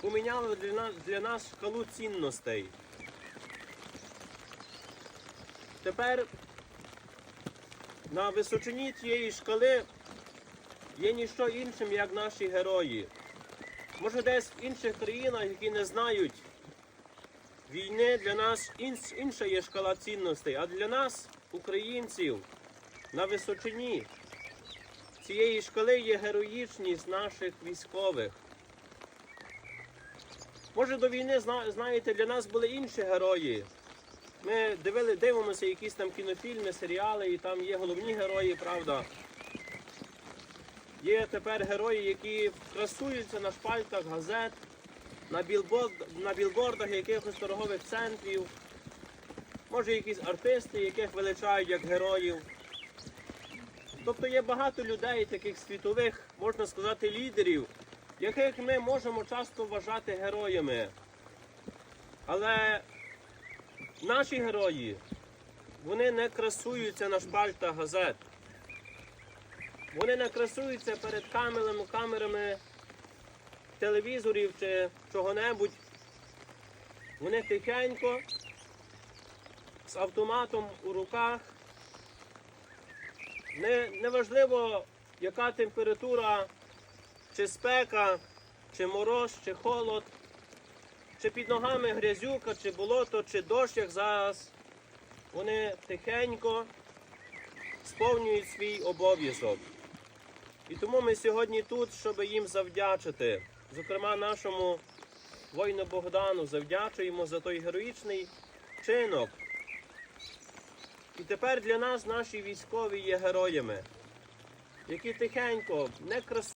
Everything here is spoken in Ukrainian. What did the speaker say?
поміняли для нас, для нас шкалу цінностей. Тепер на височині цієї шкали є ніщо іншим, як наші герої. Може, десь в інших країнах, які не знають війни, для нас інша є шкала цінностей, а для нас, українців, на височині цієї шкали є героїчність наших військових. Може, до війни, знаєте, для нас були інші герої. Ми дивили, дивимося якісь там кінофільми, серіали, і там є головні герої, правда. Є тепер герої, які красуються на шпальтах газет, на, білборд, на білбордах якихось торгових центрів. Може, якісь артисти, яких величають як героїв. Тобто є багато людей, таких світових, можна сказати, лідерів, яких ми можемо часто вважати героями. Але наші герої, вони не красуються на шпальтах газет. Вони не красуються перед камерами, камерами телевізорів чи чого-небудь. Вони тихенько, з автоматом у руках. Не, неважливо, яка температура, чи спека, чи мороз, чи холод, чи під ногами грязюка, чи болото, чи дощ, як зараз. Вони тихенько сповнюють свій обов'язок. І тому ми сьогодні тут, щоб їм завдячити. Зокрема, нашому воїну Богдану завдячуємо за той героїчний чинок. І тепер для нас наші військові є героями, які тихенько, не красиво.